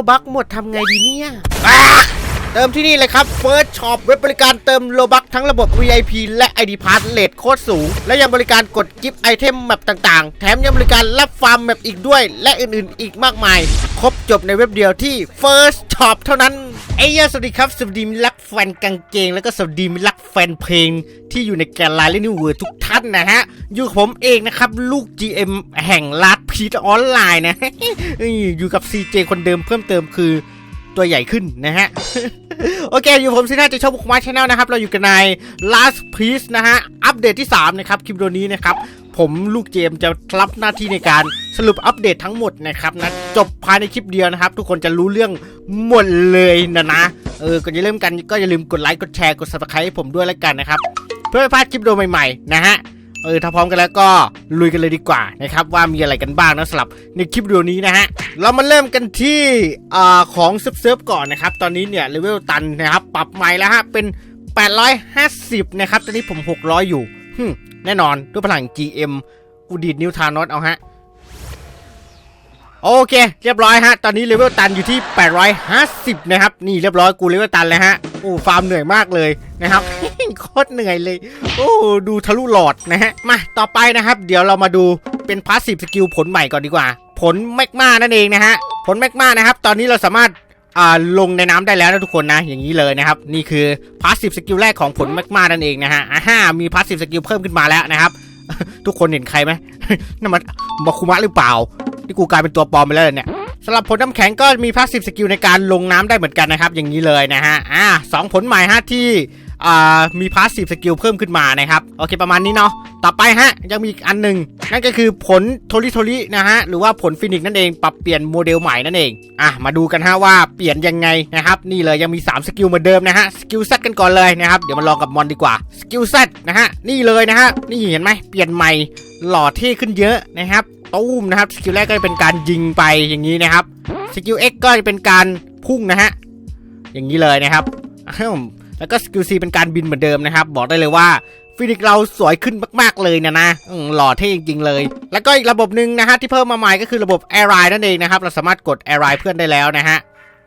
อ้าวเฮ้ยโลบักหมดทำไงดีเนี่ย เติมที่นี่เลยครับ First Shop เว็บบริการเติมโลบักทั้งระบบ VIP และ ID Pass เลทโคตรสูง และยังบริการกดกิฟต์ไอเทมแมปต่างๆ แถมยังบริการรับฟาร์มแมปอีกด้วย และอื่นๆ อีกมากมาย ครบจบในเว็บเดียวที่ First Shop เท่านั้นเอ้ยสวัสดีครับ สวัสดีมิตรรักแฟนกางเกง แล้วก็สวัสดีมิตรรักแฟนเพลง ที่อยู่ในแกนไลน์และนิวเวิร์ทุกท่านนะฮะ อยู่กับผมเองนะครับ ลูก GM แห่งลัดพีทออนไลน์นะ อยู่กับ CJ คนเดิมเพิ่มเติมคือ ตัวใหญ่ขึ้นนะฮะ โอเค อยู่ผมซิน่าจะชอบบุกมาชาแนลนะครับ เราอยู่กันใน Last Piece นะฮะ อัปเดตที่ 3 นะครับ คลิปวิดีโอนี้นะครับ ผมลูกเจมจะรับหน้าที่ในการสรุปอัปเดตทั้งหมดนะครับนะ จบภายในคลิปเดียวนะครับ ทุกคนจะรู้เรื่องหมดเลยนะนะ เออก่อนจะเริ่มกันก็อย่าลืมกดไลค์กดแชร์กด subscribe ให้ผมด้วยแล้วกันนะครับ เพื่อไม่พลาดคลิปวิดีโอใหม่ๆนะฮะ เออถ้าพร้อมกันแล้วก็ลุยกันเลยดีกว่านะครับว่ามีอะไรกันบ้างนะสำหรับในคลิปวิดีโอนี้นะฮะเรามาเริ่มกันที่อ่าของเซิร์ฟก่อนนะครับตอนนี้เนี่ยเลเวลตันนะครับปรับใหม่แล้วฮะเป็น 850 นะครับตอนนี้ผม 600 อยู่หึแน่นอนด้วยพลัง GM กูดีดนิวทานอสเอาฮะโอเค เรียบร้อยฮะ ตอนนี้เลเวลตันอยู่ที่ 850 นะครับ นี่เรียบร้อยกูเลเวลตันแล้วฮะโอ้ฟาร์มเหนื่อยมากเลยนะครับ โคตรเหนื่อยเลย โอ้ดูทะลุหลอดนะฮะ มาต่อไปนะครับ เดี๋ยวเรามาดูเป็นพาสซีฟสกิลผลใหม่ก่อนดีกว่า ผลแมกมานั่นเองนะฮะ ผลแมกมานะครับ ตอนนี้เราสามารถอ่าลงในน้ำได้แล้วนะทุกคนนะ อย่างนี้เลยนะครับ นี่คือพาสซีฟสกิลแรกของผลแมกมานั่นเองนะฮะอ่าฮ่ามีพาสซีฟสกิลเพิ่มขึ้นมาแล้วนะครับ ทุกคนเห็นใครไหมนั่นมันบาคุมะหรือเปล่าที่กูกลายเป็นตัวปลอมไปแล้วเนี่ยสำหรับผลน้ำแข็งก็มีพาสซีฟสกิลในการลงน้ำได้เหมือนกันนะครับ อย่างนี้เลยนะฮะอ่าสองผลใหม่ฮะที่ อ่ามีพาสซีฟสกิลเพิ่มขึ้นมานะครับโอเคประมาณนี้เนาะต่อไปฮะยังมีอีกอันหนึ่งนั่นก็คือผลโทริโทรินะฮะหรือว่าผลฟินิกนั่นเองปรับเปลี่ยนโมเดลใหม่นั่นเองอะมาดูกันฮะว่าเปลี่ยนยังไงนะครับนี่เลยยังมี 3 สกิลเหมือนเดิมนะฮะสกิลเซตกันก่อนเลยนะครับเดี๋ยวมาลองกับมอนดีกว่าสกิลเซตนะฮะนี่เลยนะฮะนี่เห็นไหมเปลี่ยนใหม่หล่อเท่ขึ้นเยอะนะครับตู้มนะครับสกิลแรกก็จะเป็นการยิงไปอย่างนี้นะครับสกิล X ก็จะเป็นการพุ่งนะฮะอย่างนี้เลยนะครับ แล้วก็สกิล C เป็นการบินเหมือนเดิมนะครับ บอกได้เลยว่าฟินิกเราสวยขึ้นมากๆเลยนะนะหล่อเท่จริงๆเลย แล้วก็อีกระบบหนึ่งนะฮะที่เพิ่มมาใหม่ก็คือระบบ Air r i นั่นเองนะครับ เราสามารถกด Air r i เพื่อนได้แล้วนะฮะ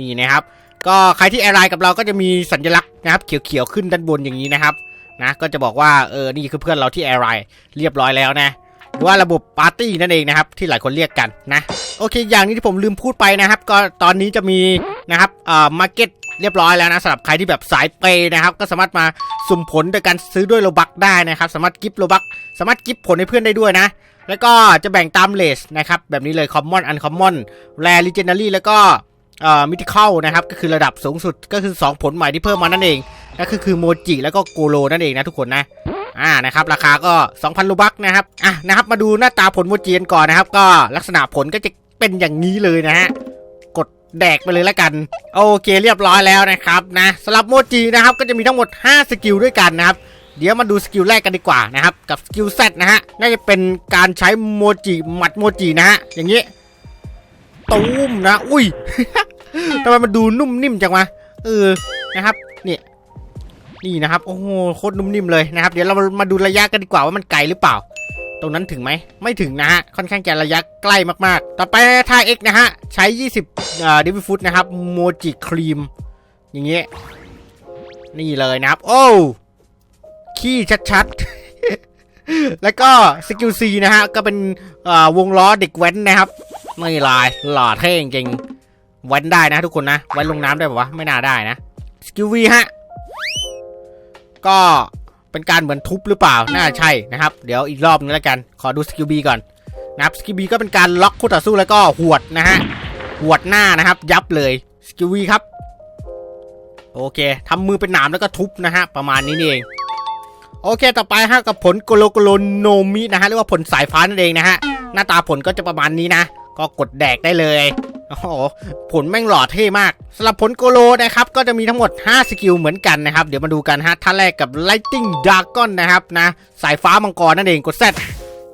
นี่นะครับ ก็ใครที่ Air r i กับเราก็จะมีสัญลักษณ์นะครับเขียวๆขึ้นด้านบนอย่างนี้นะครับนะก็จะบอกว่าเออนี่คือเพื่อนเราที่ Air r i เรียบร้อยแล้วนะหรือว่าระบบปาร์ตี้นั่นเองนะครับที่หลายคนเรียกกันนะโอเค อย่างนี้ที่ผมลืมพูดไปนะครับ ก็ตอนนี้จะมีนะครับเอ่อมาร์เก็ต เรียบร้อยแล้วนะสำหรับใครที่แบบสายเปย์นะครับ ก็สามารถมาสุ่มผลโดยการซื้อด้วยโลบักได้นะครับ สามารถกิฟต์โลบักสามารถกิฟต์ผลให้เพื่อนได้ด้วยนะ แล้วก็จะแบ่งตามเลสนะครับ แบบนี้เลยคอมมอนอันคอมมอนแรลิเจนดารี่แล้วก็เอ่อมิติคอลนะครับ ก็คือระดับสูงสุดก็คือ 2 ผลใหม่ที่เพิ่มมานั่นเองนั่นก็คือโมจิแล้วก็โกโลนั่นเองนะทุกคนนะอ่านะครับราคาก็ 2,000ลูบักนะครับอะนะครับมาดูหน้าตาผลโมจิกันก่อนนะครับ ก็ลักษณะผลก็จะเป็นอย่างนี้เลยนะฮะ แดกไปเลยแล้วกัน โอเคเรียบร้อยแล้วนะครับนะสำหรับโมจินะครับก็จะมีทั้งหมด 5 สกิลด้วยกันนะครับเดี๋ยวมาดูสกิลแรกกันดีกว่านะครับ กับสกิล Z นะฮะน่าจะเป็นการใช้โมจิหมัดโมจินะฮะอย่างนี้ตูมนะ อุ้ยทำไมมันดูนุ่มนิ่มจังวะเออนะครับนี่นี่นะครับโอ้โหโคตรนุ่มนิ่มเลยนะครับ เดี๋ยวเรามาดูระยะกันดีกว่าว่ามันไกลหรือเปล่า ตรงนั้นถึงไหม ไม่ถึงนะฮะ ค่อนข้างจะระยะใกล้มากๆ ต่อไปท่า X นะฮะ ใช้ 20อ่อดิฟฟุตนะครับโมจิครีม อย่างเงี้ยนี่เลยนะครับ โอ้ ขี้ชัดๆ แล้วก็สกิล C นะฮะ ก็เป็นอ่อวงล้อเด็กแว้นนะครับ ไม่ลายหล่อเท่จริงๆแว้นได้นะทุกคนนะ แว้นลงน้ำได้ปะวะ ไม่น่าได้นะ สกิล V ฮะ ก็ เป็นการเหมือนทุบหรือเปล่า น่าใช่นะครับ เดี๋ยวอีกรอบนึงแล้วกัน ขอดูสกิลบีก่อนนะครับ สกิลบีก็เป็นการล็อกคู่ต่อสู้แล้วก็หวดนะฮะ หวดหน้านะครับ ยับเลย สกิลวีครับ โอเคทำมือเป็นหนามแล้วก็ทุบนะฮะ ประมาณนี้เอง โอเค ต่อไปฮะกับผลโกโลโกโลโนมินะฮะ เรียกว่าผลสายฟ้านั่นเองนะฮะ หน้าตาผลก็จะประมาณนี้นะ ก็กดแดกได้เลย โอ้โหผลแม่งหล่อเท่มากสำหรับผลโกโลนะครับ ก็จะมีทั้งหมด 5 สกิลเหมือนกันนะครับ เดี๋ยวมาดูกันฮะท่าแรกกับ Lighting Dragon นะครับนะ สายฟ้ามังกรนั่นเองกด Z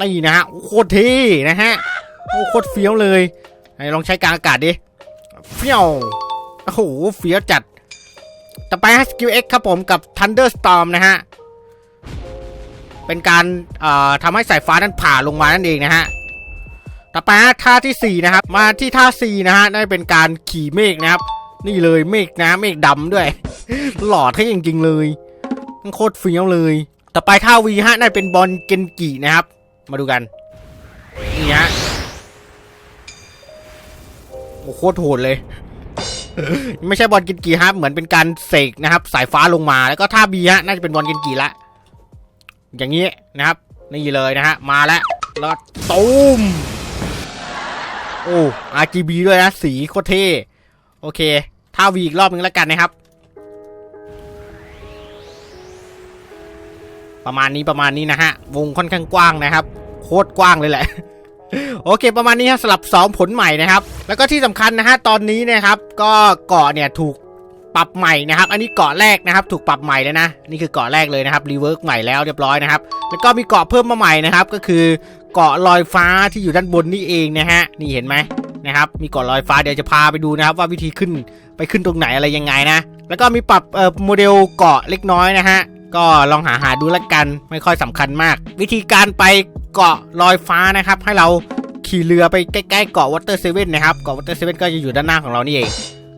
นี่นะฮะโคตรเท่นะฮะโอ้โคตรเฟี้ยวเลยไหนลองใช้กลางอากาศดิเฟี้ยวโอ้โหเฟี้ยวจัด ต่อไปฮะสกิล X ครับผมกับ Thunderstorm นะฮะเป็นการทำให้สายฟ้านั้นผ่าลงมานั่นเองนะฮะ ต่อไปฮะท่าที่ 4 นะครับ มาที่ท่า 4 นะฮะนั่นเป็นการขี่เมฆนะครับ นี่เลยเมฆนะเมฆดำด้วย หล่อเท่จริงๆเลยมันโคตรเฟี้ยวเลย ต่อไปท่าวีฮะนั่นเป็นบอลเกนกินะครับ มาดูกัน นี่ฮะโอ้โคตรโหดเลย ไม่ใช่บอลเกนกิฮะเหมือนเป็นการเสกนะครับ สายฟ้าลงมาแล้วก็ท่าบีฮะน่าจะเป็นบอลเกนกิละอย่างนี้นะครับ นี่เลยนะฮะมาแล้วแล้วตูม โอ้ RGB ด้วยนะ สีโคตรเท่ โอเคท่าวีอีกรอบนึงแล้วกันนะครับ ประมาณนี้ประมาณนี้นะฮะ วงค่อนข้างกว้างนะครับ โคตรกว้างเลยแหละ โอเค ประมาณนี้ฮะสลับ 2 ผลใหม่นะครับ แล้วก็ที่สำคัญนะฮะ ตอนนี้นะครับ ก็เกาะเนี่ยถูก ปรับใหม่นะครับ อันนี้เกาะแรกนะครับ ถูกปรับใหม่แล้วนะ นี่คือเกาะแรกเลยนะครับ รีเวิร์กใหม่แล้วเรียบร้อยนะครับ แล้วก็มีเกาะเพิ่มมาใหม่นะครับ ก็คือเกาะลอยฟ้าที่อยู่ด้านบนนี่เองนะฮะ นี่เห็นไหมนะครับ มีเกาะลอยฟ้าเดี๋ยวจะพาไปดูนะครับ ว่าวิธีขึ้นไปขึ้นตรงไหนอะไรยังไงนะ แล้วก็มีปรับเอ่อโมเดลเกาะเล็กน้อยนะฮะ ก็ลองหาหาดูละกัน ไม่ค่อยสำคัญมาก วิธีการไปเกาะลอยฟ้านะครับ ให้เราขี่เรือไปใกล้ๆเกาะวอเตอร์เซเว่นนะครับ เกาะวอเตอร์เซเว่นก็จะอยู่ด้านหน้าของเรานี่เอง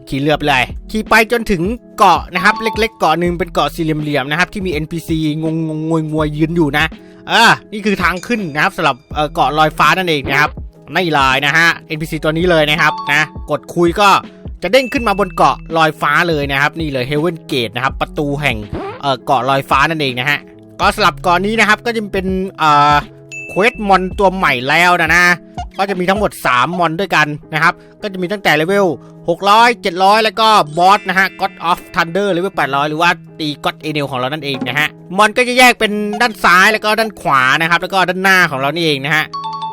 ขี่เรือไปเลย ขี่ไปจนถึงเกาะนะครับ เล็กๆเกาะหนึ่งเป็นเกาะสี่เหลี่ยมๆนะครับ ที่มี NPC งงงงวยงวยยืนอยู่นะเออนี่คือทางขึ้นนะครับสำหรับเอ่อเกาะลอยฟ้านั่นเองนะครับไม่ลายนะฮะ NPC ตัวนี้เลยนะครับนะกดคุยก็จะเด้งขึ้นมาบนเกาะลอยฟ้าเลยนะครับ นี่เลย Heaven Gate นะครับประตูแห่งเอ่อเกาะลอยฟ้านั่นเองนะฮะก็สำหรับเกาะนี้นะครับก็จะเป็นเอ่อเควสมอนตัวใหม่แล้วนะนะ ก็จะมีทั้งหมด 3 มอนด้วยกันนะครับ ก็จะมีตั้งแต่เลเวล 600 700 แล้วก็บอสนะฮะ God of Thunder เลเวล 800 หรือว่าตี God e n e l ของเรานั่นเองนะฮะ มอนก็จะแยกเป็นด้านซ้ายแล้วก็ด้านขวานะครับ แล้วก็ด้านหน้าของเรานี่เองนะฮะ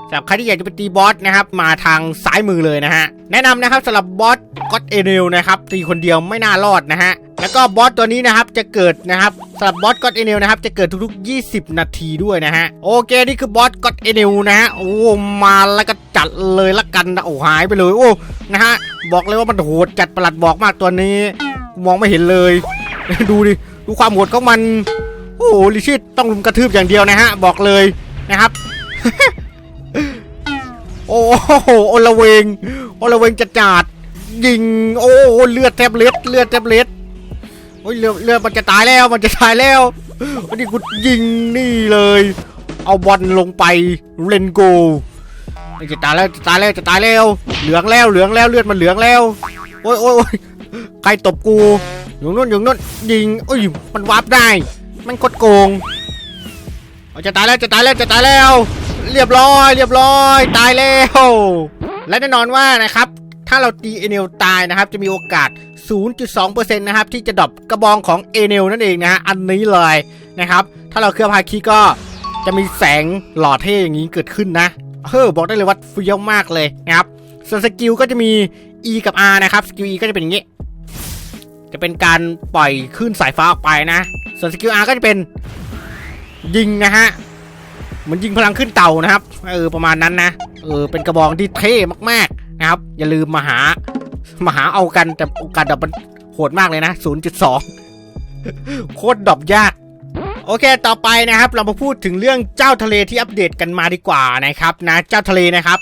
สำหรับใครที่อยากจะไปตีบอสนะครับมาทางซ้ายมือเลยนะฮะ แนะนำนะครับสำหรับบอส God e n e l นะครับตีคนเดียวไม่น่ารอดนะฮะ แล้วก็บอสตัวนี้นะครับจะเกิดนะครับสำหรับบอสก็อดเอเนลนะครับจะเกิดทุกๆ 20 นาทีด้วยนะฮะโอเคนี่คือบอสก็อดเอเนลนะฮะโอ้มาแล้วก็จัดเลยละกันนะโอ้หายไปเลยโอ้นะฮะบอกเลยว่ามันโหดจัดประหลัดบอกมากตัวนี้ มองไม่เห็นเลย ดูดิดูความโหดของมันโอ้โหลิชิตต้องลุมกระทืบอย่างเดียวนะฮะบอกเลยนะครับโอ้โหโอละเวงโอละเวงจัดจัดยิงโอ้เลือดแทบเล็ดเลือดแทบเล็ด โอ้ยเรือเรือมันจะตายแล้วมันจะตายแล้ววันนี้กูยิงนี่เลย เอาบอลลงไปเลนโกมันจะตายแล้วจะตายแล้วจะตายแล้ว เหลืองแล้วเหลืองแล้วเลือดมันเหลืองแล้วโอ้ยโอ้ยโอ้ยใครตบกูอยู่นู่นอยู่นู่นยิงโอ้ยมันวาร์ปได้ มันกดโกงจะตายแล้วจะตายแล้วจะตายแล้ว เรียบร้อย เรียบร้อย ตายแล้ว และแน่นอนว่านะครับาเราตีเอเนลตายนะครับ จะมีโอกาส 0.2%นะครับที่จะดรอปกระบองของเอเนลนั่นเองนะฮะอันนี้เลยนะครับ ถ้าเราเคลือบฮาคิก็จะมีแสงหล่อเท่อย่างนี้เกิดขึ้นนะเฮ้อบอกได้เลยว่าเฟี้ยวมากเลยนะครับส่วนสกิลก็จะมี E กับ R นะครับสกิล E ก็จะเป็นอย่างนี้ จะเป็นการปล่อยคลื่นสายฟ้าออกไปนะ ส่วนสกิล R ก็จะเป็นยิงนะฮะเหมือนยิงพลังขึ้นเต่านะครับเออประมาณนั้นนะเออเป็นกระบองที่เท่มากๆ นะครับ อย่าลืมมาหา มาหาเอากันแต่โอกาสดรอปมันโหดมากเลยนะ 0.2 โคตรดรอปยาก โอเค ต่อไปนะครับ เรามาพูดถึงเรื่องเจ้าทะเลที่อัปเดตกันมาดีกว่านะครับนะเจ้าทะเลนะครับ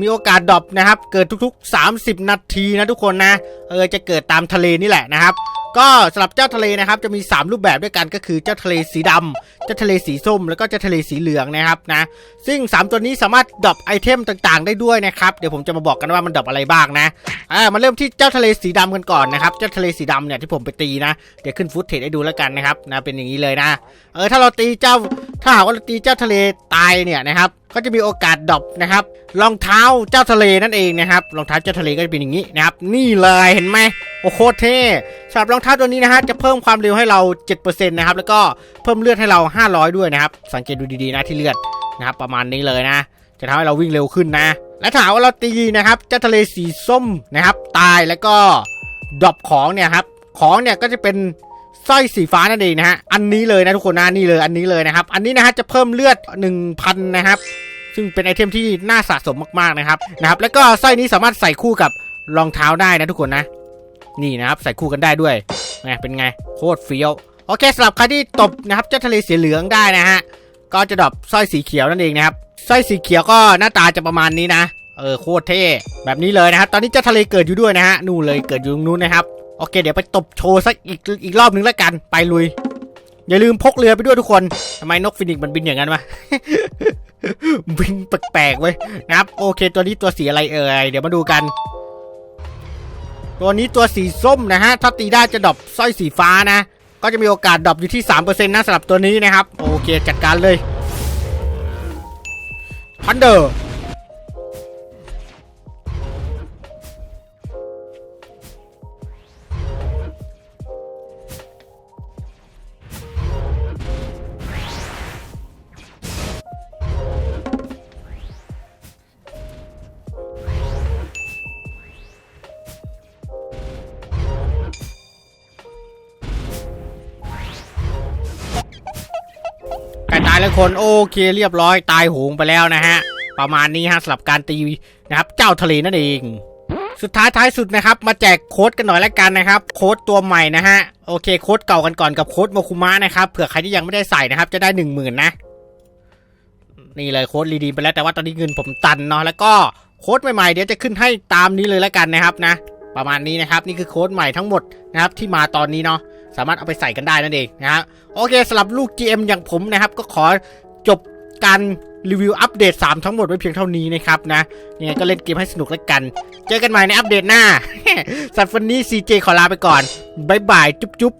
มีโอกาสดรอปนะครับ เกิดทุกๆ 30 นาทีนะทุกคนนะเออจะเกิดตามทะเลนี่แหละนะครับ ก็สำหรับเจ้าทะเลนะครับ จะมี 3 รูปแบบด้วยกันก็คือเจ้าทะเลสีดำเจ้าทะเลสีส้ม แล้วก็เจ้าทะเลสีเหลืองนะครับนะ ซึ่ง 3 ตัวนี้สามารถดรอปไอเทมต่างๆ ได้ด้วยนะครับ เดี๋ยวผมจะมาบอกกันว่ามันดรอปอะไรบ้างนะ อ่า มาเริ่มที่เจ้าทะเลสีดำกันก่อนนะครับ เจ้าทะเลสีดำเนี่ยที่ผมไปตีนะ เดี๋ยวขึ้นฟุตเทจให้ดูแล้วกันนะครับนะ เป็นอย่างนี้เลยนะ เออ ถ้าเราตีเจ้า ถ้าหากว่าเราตีเจ้าทะเลตายเนี่ยนะครับก็จะมีโอกาสดรอปนะครับรองเท้าเจ้าทะเลนั่นเองนะครับรองเท้าเจ้าทะเลก็จะเป็นอย่างนี้นะครับนี่เลยเห็นไหมโอ้โคตรเท่สำหรับรองเท้าตัวนี้นะฮะจะเพิ่มความเร็วให้เรา 7%นะครับแล้วก็เพิ่มเลือดให้เรา 500 ด้วยนะครับสังเกตดูดีๆนะที่เลือดนะครับประมาณนี้เลยนะ จะทำให้เราวิ่งเร็วขึ้นนะ และถาหากว่าเราตีนะครับเจ้าทะเลสีส้มนะครับ ตายแล้วก็ดรอปของเนี่ยครับของเนี่ยก็จะเป็น สร้อยสีฟ้านั่นเองนะฮะ อันนี้เลยนะทุกคนนะนี่เลยอันนี้เลยนะครับ อันนี้นะฮะจะเพิ่มเลือด 1,000 นะครับ ซึ่งเป็นไอเทมที่น่าสะสมมากๆนะครับนะครับ แล้วก็สร้อยนี้สามารถใส่คู่กับรองเท้าได้นะทุกคนนะ นี่นะครับใส่คู่กันได้ด้วยไงเป็นไงโคตรเฟี้ยวโอเคสำหรับใครที่ตบนะครับเจ้าทะเลสีเหลืองได้นะฮะก็จะดรอปสร้อยสีเขียวนั่นเองนะครับสร้อยสีเขียวก็หน้าตาจะประมาณนี้นะเออโคตรเท่แบบนี้เลยนะครับ ตอนนี้เจ้าทะเลเกิดอยู่ด้วยนะฮะนู่นเลยเกิดอยู่ตรงนู้นนะครับ โอเค เดี๋ยวไปตบโชว์สักอีกอีกรอบนึงแล้วกัน ไปลุย อย่าลืมพกเรือไปด้วยทุกคนทำไมนกฟินิกซ์มันบินอย่างนั้นวะบินแปลกๆเว้ยครับ โอเค ตัวนี้ตัวสีอะไรเอ่ย เดี๋ยวมาดูกัน ตัวนี้ตัวสีส้มนะฮะ ถ้าตีได้จะดรอปสร้อยสีฟ้านะ ก็จะมีโอกาสดรอปอยู่ที่ 3%นะสำหรับตัวนี้นะครับ โอเค จัดการเลยพันเดอร์ แล้วคนโอเคเรียบร้อยตายโหงไปแล้วนะฮะ ประมาณนี้ฮะสำหรับการตีนะครับ เจ้าทะเลนั่นเอง สุดท้ายท้ายสุดนะครับ มาแจกโค้ดกันหน่อยแล้วกันนะครับ โค้ดตัวใหม่นะฮะโอเคโค้ดเก่ากันก่อนกับโค้ดโมคุมะนะครับเผื่อใครที่ยังไม่ได้ใส่นะครับ จะได้หนึ่งหมื่นนะนี่เลยโค้ดรีดีไปแล้วแต่ว่าตอนนี้เงินผมตันเนาะแล้วก็โค้ดใหม่ๆเดี๋ยวจะขึ้นให้ตามนี้เลยแล้วกันนะครับนะ ประมาณนี้นะครับ นี่คือโค้ดใหม่ทั้งหมดนะครับที่มาตอนนี้เนาะ สามารถเอาไปใส่กันได้นั่นเองนะฮะโอเคสำหรับลูก GM อย่างผมนะครับ ก็ขอจบการรีวิวอัปเดต 3 ทั้งหมดไว้เพียงเท่านี้นะครับนะยังไงก็เล่นเกมให้สนุกแล้วกัน เจอกันใหม่ในอัปเดตหน้าสัตว์วันนี้ CJ ขอลาไปก่อนบ๊ายบายจุ๊บ